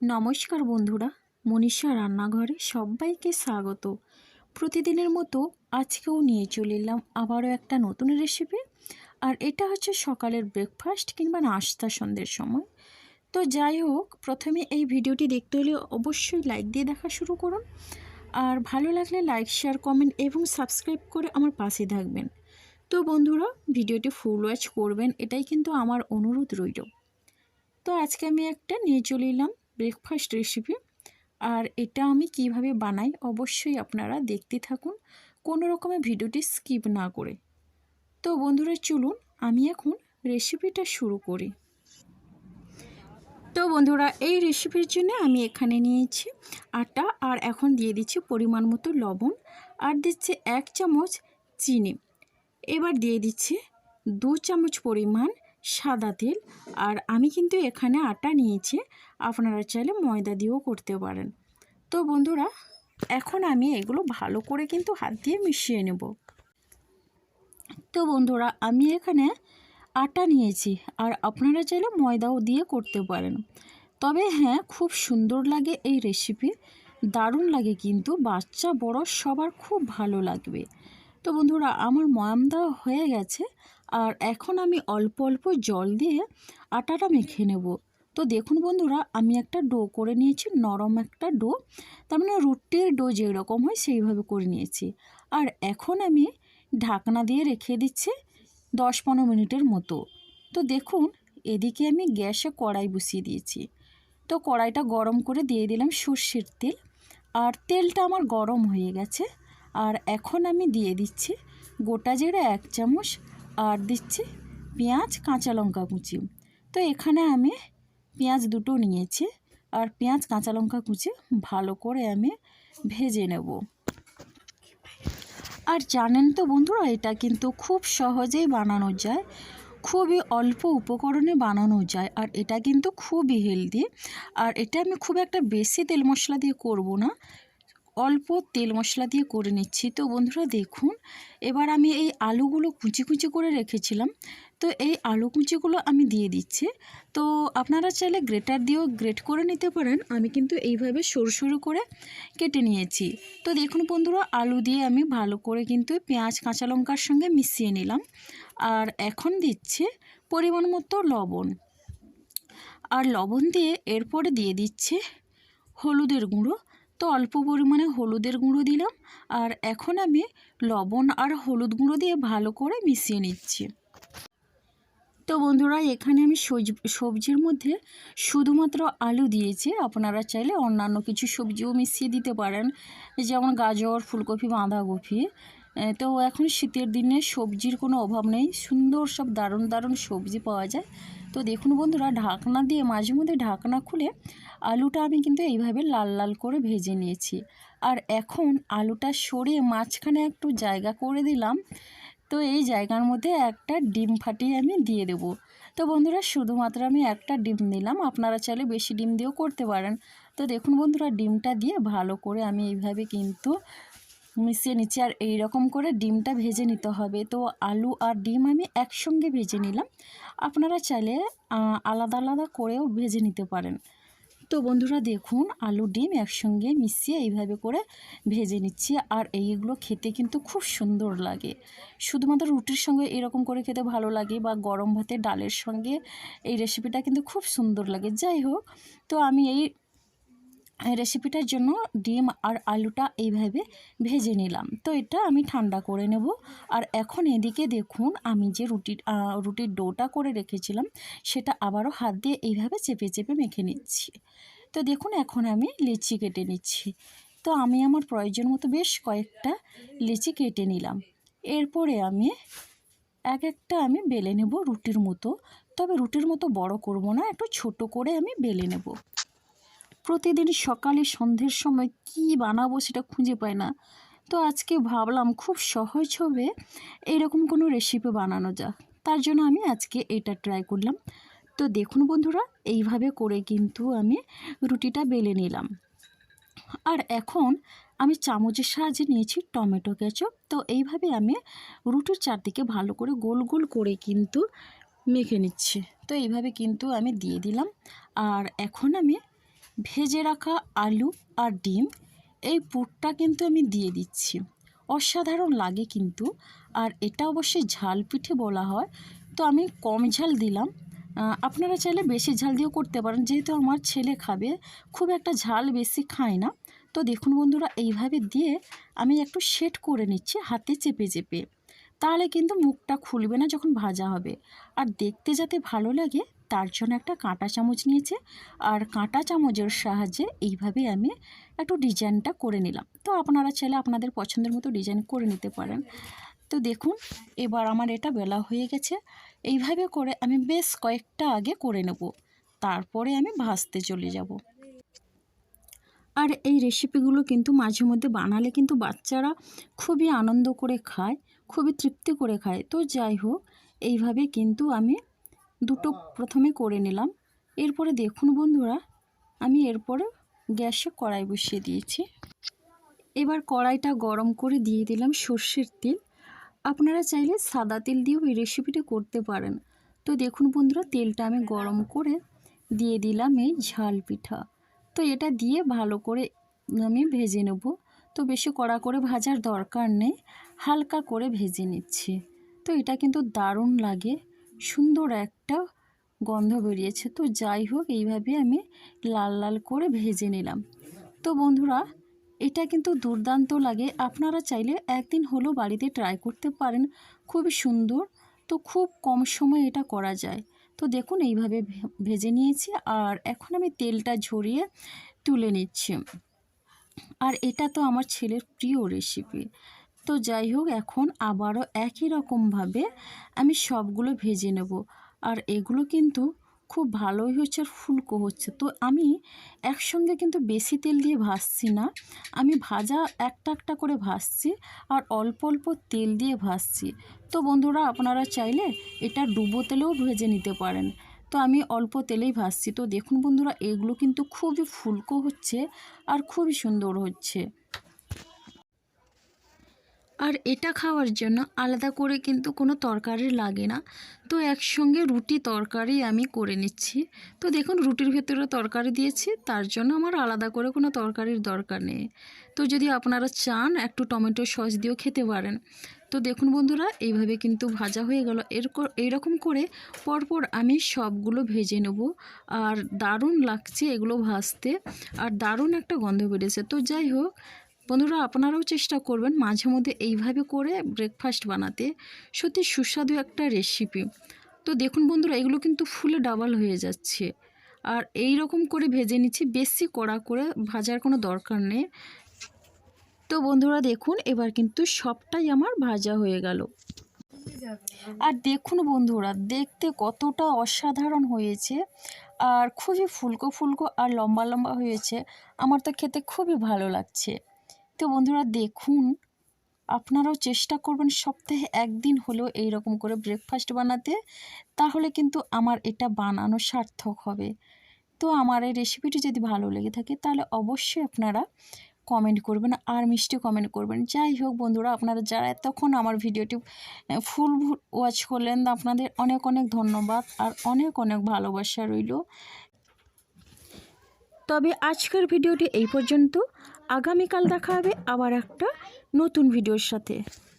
নমস্কার বন্ধুরা, মনীষা রান্নাঘরে সবাইকে স্বাগত। প্রতিদিনের মতো আজকেও নিয়ে চলে এলাম আবারও একটা নতুন রেসিপি আর এটা হচ্ছে সকালের ব্রেকফাস্ট কিংবা নাস্তা সন্ধ্যের সময়। তো যাই হোক, প্রথমে এই ভিডিওটি দেখতে হলে অবশ্যই লাইক দিয়ে দেখা শুরু করুন, আর ভালো লাগলে লাইক শেয়ার কমেন্ট এবং সাবস্ক্রাইব করে আমার পাশে থাকবেন। তো বন্ধুরা, ভিডিওটি ফুল ওয়াচ করবেন, এটাই কিন্তু আমার অনুরোধ রইল। তো আজকে আমি একটা নিয়ে চলে এলাম ব্রেকফাস্ট রেসিপি আর এটা আমি কীভাবে বানাই অবশ্যই আপনারা দেখতে থাকুন। কোনো রকমের ভিডিওটি স্কিপ না করে। তো বন্ধুরা, চলুন আমি এখন রেসিপিটা শুরু করি। তো বন্ধুরা, এই রেসিপির জন্য আমি এখানে নিয়েছি আটা আর এখন দিয়ে দিচ্ছি পরিমাণ মতো লবণ। আর দিচ্ছে এক চামচ চিনি। এবার দিয়ে দিচ্ছি দু চামচ পরিমাণ সাদা তেল। আর আমি কিন্তু এখানে আটা নিয়েছি, আপনারা চাইলে ময়দা দিয়েও করতে পারেন। তো বন্ধুরা, এখন আমি এগুলো ভালো করে কিন্তু হাত দিয়ে মিশিয়ে নেব। তো বন্ধুরা, আমি এখানে আটা নিয়েছি, আর আপনারা চাইলে ময়দাও দিয়ে করতে পারেন। তবে হ্যাঁ খুব সুন্দর লাগে এই রেসিপি দারুণ লাগে কিন্তু, বাচ্চা বড় সবার খুব ভালো লাগবে। তো বন্ধুরা, আমার ময়াম দেওয়া হয়ে গেছে আর এখন আমি অল্প অল্প জল দিয়ে আটাটা মেখে নেব। তো দেখুন বন্ধুরা, আমি একটা ডো করে নিয়েছি, নরম একটা ডো। তার মানে রুটির ডো যেরকম হয় সেইভাবে করে নিয়েছি। আর এখন আমি ঢাকনা দিয়ে রেখে দিচ্ছি দশ পনেরো মিনিটের মতো। তো দেখুন, এদিকে আমি গ্যাসে কড়াই বসিয়ে দিয়েছি। তো কড়াইটা গরম করে দিয়ে দিলাম সর্ষের তেল। আর তেলটা আমার গরম হয়ে গেছে। আর এখন আমি দিয়ে দিচ্ছি গোটা জিরে এক চামচ আর দিচ্ছি পেঁয়াজ, কাঁচা লঙ্কা কুচি। তো এখানে আমি পেঁয়াজ দুটো নিয়েছি আর পেঁয়াজ, কাঁচা লঙ্কা কুচি ভালো করে আমি ভেজে নেব। আর জানেন তো বন্ধুরা, এটা কিন্তু খুব সহজেই বানানো যায়, খুবই অল্প উপকরণে বানানো যায়, আর এটা কিন্তু খুবই হেলদি। আর এটা আমি খুব একটা বেশি তেল মশলা দিয়ে করব না অল্প তেল মশলা দিয়ে করে নিচ্ছি। তো বন্ধুরা দেখুন, এবার আমি এই আলুগুলো কুচি কুচি করে রেখেছিলাম। তো এই আলু কুচিগুলো আমি দিয়ে দিচ্ছি। তো আপনারা চাইলে গ্রেটার দিয়েও গ্রেট করে নিতে পারেন। আমি কিন্তু এইভাবে সরু সরু করে কেটে নিয়েছি। তো দেখুন বন্ধুরা, আলু দিয়ে আমি ভালো করে কিন্তু পেঁয়াজ, কাঁচা লঙ্কার সঙ্গে মিশিয়ে নিলাম। আর এখন দিচ্ছি পরিমাণ মতো লবণ। আর লবণ দিয়ে এরপরে দিয়ে দিচ্ছে হলুদের গুঁড়ো। তো অল্প পরিমাণে হলুদের গুঁড়ো দিলাম আর এখন আমি লবণ আর হলুদ গুঁড়ো দিয়ে ভালো করে মিশিয়ে নিচ্ছি। তো বন্ধুরা, এখানে আমি সবজির মধ্যে শুধুমাত্র আলু দিয়েছি। আপনারা চাইলে অন্যান্য কিছু সবজিও মিশিয়ে দিতে পারেন, যেমন গাজর, ফুলকপি, বাঁধাকপি। তো এখন শীতের দিনে সবজির কোনো অভাব নেই। সুন্দর সব দারুণ দারুণ সবজি পাওয়া যায়। তো দেখুন বন্ধুরা, ঢাকনা দিয়ে মাঝে মধ্যে ঢাকনা খুলে আলুটা আমি কিন্তু এইভাবে লাল লাল করে ভেজে নিয়েছি। আর এখন আলুটা সরিয়ে মাঝখানে একটু জায়গা করে দিলাম। তো এই জায়গার মধ্যে একটা ডিম ফাটিয়ে আমি দিয়ে দেব। তো বন্ধুরা, শুধুমাত্র আমি একটা ডিম দিলাম আপনারা চাইলে বেশি ডিম দিয়েও করতে পারেন। তো দেখুন বন্ধুরা, ডিমটা দিয়ে ভালো করে আমি এইভাবে কিন্তু মিশিয়ে নিচ্ছি আর এই রকম করে ডিমটা ভেজে নিতে হবে। তো আলু আর ডিম আমি একসঙ্গে ভেজে নিলাম। আপনারা চাইলে আলাদা আলাদা করেও ভেজে নিতে পারেন। তো বন্ধুরা, দেখুন, আলু, ডিম একসঙ্গে মিশিয়ে এইভাবে করে ভেজে নিচ্ছি আর এইগুলো খেতে কিন্তু খুব সুন্দর লাগে। শুধুমাত্র রুটির সঙ্গে এরকম করে খেতে ভালো লাগে বা গরম ভাতে, ডালের সঙ্গে এই রেসিপিটা কিন্তু খুব সুন্দর লাগে। যাই হোক, তো আমি এই রেসিপিটার জন্য ডিম আর আলুটা এইভাবে ভেজে নিলাম। তো এটা আমি ঠান্ডা করে নেব। আর এখন এদিকে দেখুন, আমি যে রুটি রুটির ডোটা করে রেখেছিলাম, সেটা আবারও হাত দিয়ে এইভাবে চেপে চেপে মেখে নিচ্ছি। তো দেখুন, এখন আমি লিচি কেটে নিচ্ছি। তো আমি আমার প্রয়োজন মতো বেশ কয়েকটা লিচি কেটে নিলাম। এরপরে আমি এক একটা আমি বেলে নেব রুটির মতো। তবে রুটির মতো বড় করব না, একটু ছোট করে আমি বেলে নেব। প্রতিদিন সকালে সন্ধ্যের সময় কি বানাবো সেটা খুঁজে পাই না। তো আজকে ভাবলাম খুব সহজ হবে এরকম কোনো রেসিপি বানানো যাক। তার জন্য আমি আজকে এটা ট্রাই করলাম। তো দেখুন বন্ধুরা, এইভাবে করে কিন্তু আমি রুটিটা বেলে নিলাম। আর এখন আমি চামচের সাহায্যে নিয়েছি টমেটো কেচপ। তো এইভাবে আমি রুটির চারদিকে ভালো করে গোল গোল করে কিন্তু মেখে নিচ্ছি। তো এইভাবে কিন্তু আমি দিয়ে দিলাম। আর এখন আমি ভেজে রাখা আলু আর ডিম, এই পুরটা কিন্তু আমি দিয়ে দিচ্ছি। অসাধারণ লাগে কিন্তু, আর এটা অবশ্যই ঝাল পিঠে বলা হয়। তো আমি কম ঝাল দিলাম। আপনারা চাইলে বেশি ঝাল দিয়েও করতে পারেন, যেহেতু আমার ছেলে খাবে, খুব একটা ঝাল বেশি খায় না। তো দেখুন বন্ধুরা, এইভাবে দিয়ে আমি একটু সেট করে নিচ্ছি, হাতে চেপে চেপে। তাহলে কিন্তু মুখটা খুলবে না যখন ভাজা হবে। আর দেখতে যাতে ভালো লাগে তার জন্য একটা কাঁটা চামচ নিয়েছে। আর কাঁটা চামচের সাহায্যে এইভাবে আমি একটু ডিজাইনটা করে নিলাম। তো আপনারা চাইলে আপনাদের পছন্দের মতো ডিজাইন করে নিতে পারেন। তো দেখুন, এবার আমার এটা বেলা হয়ে গেছে। এইভাবে করে আমি বেশ কয়েকটা আগে করে নেব। তারপরে আমি ভাজতে চলে যাব। আর এই রেসিপিগুলো কিন্তু মাঝে মধ্যে বানালে কিন্তু বাচ্চারা খুবই আনন্দ করে খায়, খুবই তৃপ্তি করে খায়। তো যাই হোক, এইভাবে কিন্তু আমি দুটো প্রথমে করে নিলাম। এরপরে দেখুন বন্ধুরা, আমি এরপরে গ্যাসে কড়াই বসিয়ে দিয়েছি। এবার কড়াইটা গরম করে দিয়ে দিলাম সর্ষের তেল। আপনারা চাইলে সাদা তেল দিয়েও এই রেসিপিটা করতে পারেন। তো দেখুন বন্ধুরা, তেলটা আমি গরম করে দিয়ে দিলাম এই ঝাল পিঠা। তো এটা দিয়ে ভালো করে আমি ভেজে নেব। তো বেশি কড়া করে ভাজার দরকার নেই, হালকা করে ভেজে নিচ্ছি। তো এটা কিন্তু দারুণ লাগে। সুন্দর একটা গন্ধ বেরিয়েছে। তো যাই হোক, এইভাবে আমি লাল লাল করে ভেজে নিলাম। তো বন্ধুরা, এটা কিন্তু দুর্দান্ত লাগে। আপনারা চাইলে একদিন হলেও বাড়িতে ট্রাই করতে পারেন। খুবই সুন্দর। তো খুব কম সময়ে এটা করা যায়। তো দেখুন, এইভাবে ভেজে নিয়েছি আর এখন আমি তেলটা ঝরিয়ে তুলে নিচ্ছি। আর এটা তো আমার ছেলের প্রিয় রেসিপি তো যাই হোক, এখন আবারও একই রকমভাবে আমি সবগুলো ভেজে নেব। আর এগুলো কিন্তু খুব ভালোই হচ্ছে আর ফুলকো হচ্ছে। তো আমি একসঙ্গে কিন্তু বেশি তেল দিয়ে ভাজছি না। আমি ভাজা একটা একটা করে ভাজছি আর অল্প অল্প তেল দিয়ে ভাজছি। তো বন্ধুরা, আপনারা চাইলে এটা ডুবো তেলেও ভেজে নিতে পারেন। তো আমি অল্প তেলেই ভাজছি। তো দেখুন বন্ধুরা, এগুলো কিন্তু খুবই ফুলকো হচ্ছে আর খুবই সুন্দর হচ্ছে। আর এটা খাওয়ার জন্য আলাদা করে কিন্তু কোনো তরকারি লাগে না। তো একসঙ্গে রুটি তরকারি আমি করে নিচ্ছি। তো দেখুন, রুটির ভেতরে তরকারি দিয়েছি, তার জন্য আমার আলাদা করে কোনো তরকারির দরকার নেই। তো যদি আপনারা চান, একটু টমেটো সস দিয়েও খেতে পারেন। তো দেখুন বন্ধুরা, এইভাবে কিন্তু ভাজা হয়ে গেল। এরকম, এইরকম করে পরপর আমি সবগুলো ভেজে নেব। আর দারুণ লাগছে এগুলো ভাজতে। আর দারুণ একটা গন্ধ বেড়েছে। তো যাই হোক বন্ধুরা, আপনারাও চেষ্টা করবেন মাঝে মধ্যে এইভাবে করে ব্রেকফাস্ট বানাতে। সত্যি সুস্বাদু একটা রেসিপি তো দেখুন বন্ধুরা, এগুলো কিন্তু ফুলে ডাবল হয়ে যাচ্ছে। আর এই রকম করে ভেজে নিচ্ছি, বেশি কড়া করে ভাজার কোনো দরকার নেই। তো বন্ধুরা, দেখুন, এবার কিন্তু সবটাই আমার ভাজা হয়ে গেল। আর দেখুন বন্ধুরা, দেখতে কতটা অসাধারণ হয়েছে। আর খুবই ফুলকো ফুলকো আর লম্বা লম্বা হয়েছে। আমার তো খেতে খুবই ভালো লাগছে। তো বন্ধুরা দেখুন, আপনারাও চেষ্টা করবেন সপ্তাহে একদিন হলেও এই রকম করে ব্রেকফাস্ট বানাতে, তাহলে কিন্তু আমার এটা বানানো সার্থক হবে। তো আমার এই রেসিপিটি যদি ভালো লেগে থাকে, তাহলে অবশ্যই আপনারা কমেন্ট করবেন আর মিষ্টি কমেন্ট করবেন। যাই হোক বন্ধুরা, আপনারা যারা এতক্ষণ আমার ভিডিওটি ফুল ওয়াচ করলেন, আপনাদের অনেক অনেক ধন্যবাদ আর অনেক অনেক ভালোবাসা রইল। তবে আজকের ভিডিওটি এই পর্যন্ত। আগামীকাল দেখা হবে আবার একটা নতুন ভিডিওর সাথে।